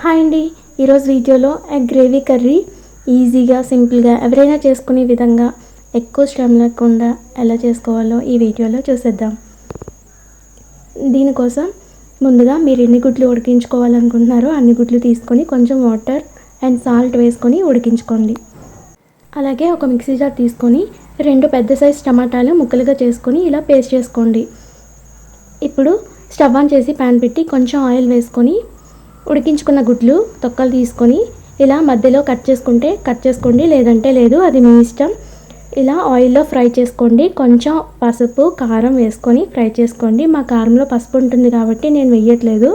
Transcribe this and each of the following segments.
Hi అండి. ఈరోజు వీడియోలో ఎగ్ గ్రేవీ కర్రీ ఈజీగా సింపుల్గా ఎవరైనా చేసుకునే విధంగా ఎక్కువ శ్రమ లేకుండా ఎలా చేసుకోవాలో ఈ వీడియోలో చూసేద్దాం. దీనికోసం ముందుగా మీరు ఎన్ని గుడ్లు ఉడికించుకోవాలనుకుంటున్నారో అన్ని గుడ్లు తీసుకొని కొంచెం వాటర్ అండ్ సాల్ట్ వేసుకొని ఉడికించుకోండి. అలాగే ఒక మిక్సీ జార్ తీసుకొని రెండు పెద్ద సైజ్ టమాటాలు ముక్కలుగా చేసుకొని ఇలా పేస్ట్ చేసుకోండి. ఇప్పుడు స్టవ్ ఆన్ చేసి ప్యాన్ పెట్టి కొంచెం ఆయిల్ వేసుకొని ఉడికించుకున్న గుడ్లు తొక్కలు తీసుకొని ఇలా మధ్యలో కట్ చేసుకుంటే కట్ చేసుకోండి లేదంటే లేదు అది మీ ఇష్టం. ఇలా ఆయిల్లో ఫ్రై చేసుకోండి. కొంచెం పసుపు కారం వేసుకొని ఫ్రై చేసుకోండి. మా కారంలో పసుపు ఉంటుంది కాబట్టి నేను వెయ్యట్లేదు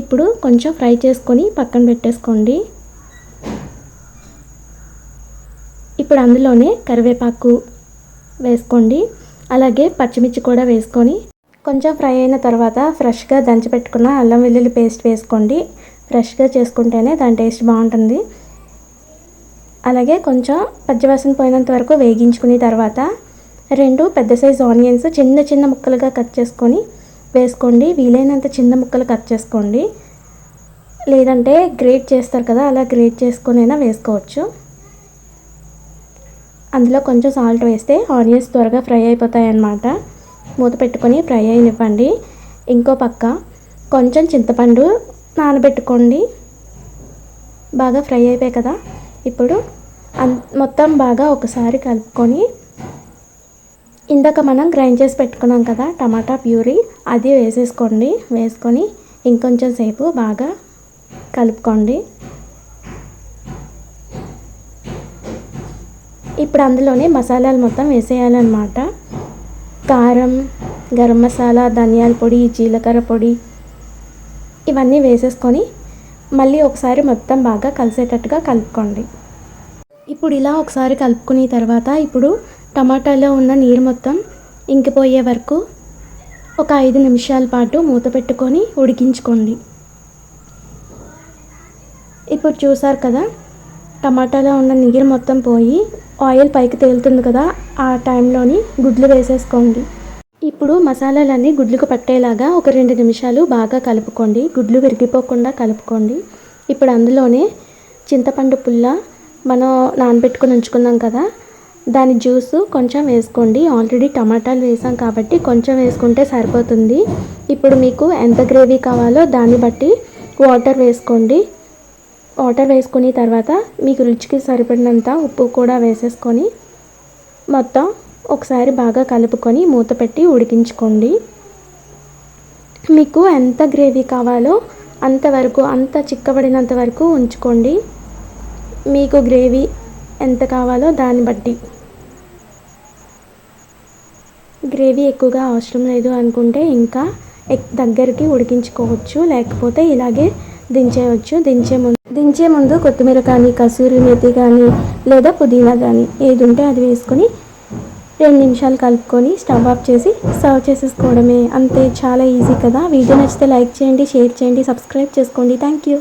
ఇప్పుడు కొంచెం ఫ్రై చేసుకొని పక్కన పెట్టేసుకోండి. ఇప్పుడు అందులోనే కరివేపాకు వేసుకోండి. అలాగే పచ్చిమిర్చి కూడా వేసుకొని కొంచెం ఫ్రై అయిన తర్వాత ఫ్రెష్గా దంచి పెట్టుకున్న అల్లం వెల్లుల్లి పేస్ట్ వేసుకోండి. ఫ్రెష్గా చేసుకుంటేనే దాని టేస్ట్ బాగుంటుంది. అలాగే కొంచెం పచ్చివాసన పోయినంత వరకు వేగించుకున్న తర్వాత రెండు పెద్ద సైజు ఆనియన్స్ చిన్న చిన్న ముక్కలుగా కట్ చేసుకొని వేసుకోండి. వీలైనంత చిన్న ముక్కలు కట్ చేసుకోండి. లేదంటే గ్రేట్ చేస్తారు కదా అలా గ్రేట్ చేసుకునైనా వేసుకోవచ్చు. అందులో కొంచెం సాల్ట్ వేస్తే ఆనియన్స్ త్వరగా ఫ్రై అయిపోతాయి అన్నమాట మూత పెట్టుకొని ఫ్రై అయినివ్వండి. ఇంకో పక్క కొంచెం చింతపండు నానబెట్టుకోండి. బాగా ఫ్రై అయిపోయాయి కదా. ఇప్పుడు మొత్తం బాగా ఒకసారి కలుపుకొని ఇందాక మనం గ్రైండ్ చేసి పెట్టుకున్నాం కదా టమాటా ప్యూరీ అది వేసేసుకోండి. వేసుకొని ఇంకొంచెం సేపు బాగా కలుపుకోండి. ఇప్పుడు అందులోనే మసాలాలు మొత్తం వేసేయాలన్నమాట. కారం గరం మసాలా ధనియాల పొడి జీలకర్ర పొడి ఇవన్నీ వేసేసుకొని మళ్ళీ ఒకసారి మొత్తం బాగా కలిసేటట్టుగా కలుపుకోండి. ఇప్పుడు ఇలా ఒకసారి కలుపుకున్న తర్వాత ఇప్పుడు టమాటాలో ఉన్న నీరు మొత్తం ఇంకిపోయే వరకు ఒక ఐదు నిమిషాల పాటు మూత పెట్టుకొని ఉడికించుకోండి. ఇప్పుడు చూసారు కదా టమాటాలో ఉన్న నీరు మొత్తం పోయి ఆయిల్ పైకి తేలుతుంది కదా ఆ టైంలోని గుడ్లు వేసేసుకోండి. ఇప్పుడు మసాలాలన్నీ గుడ్లకు పట్టేలాగా ఒక రెండు నిమిషాలు బాగా కలుపుకోండి. గుడ్లు విరిగిపోకుండా కలుపుకోండి. ఇప్పుడు అందులోనే చింతపండు పుల్ల మనం నానబెట్టుకుని ఉంచుకున్నాం కదా దాని జ్యూసు కొంచెం వేసుకోండి. ఆల్రెడీ టమాటాలు వేసాం కాబట్టి కొంచెం వేసుకుంటే సరిపోతుంది. ఇప్పుడు మీకు ఎంత గ్రేవీ కావాలో దాన్ని బట్టి వాటర్ వేసుకోండి. వాటర్ వేసుకుని తర్వాత మీకు రుచికి సరిపడినంత ఉప్పు కూడా వేసేసుకొని మొత్తం ఒకసారి బాగా కలుపుకొని మూత పెట్టి ఉడికించుకోండి. మీకు ఎంత గ్రేవీ కావాలో అంతవరకు అంత చిక్కబడినంత వరకు ఉంచుకోండి. మీకు గ్రేవీ ఎంత కావాలో దాన్ని బట్టి. గ్రేవీ ఎక్కువగా అవసరం లేదు అనుకుంటే ఇంకా దగ్గరికి ఉడికించుకోవచ్చు లేకపోతే ఇలాగే దించేయవచ్చు. దించే ముందు దించే ముందు కొత్తిమీర కానీ కసూరి మెతి కానీ లేదా పుదీనా కానీ ఏది ఉంటే అది వేసుకొని రెండు నిమిషాలు కలుపుకొని స్టవ్ ఆఫ్ చేసి సర్వ్ చేసేసుకోవడమే. అంతే చాలా ఈజీ కదా. వీడియో నచ్చితే లైక్ చేయండి షేర్ చేయండి సబ్స్క్రైబ్ చేసుకోండి. Thank you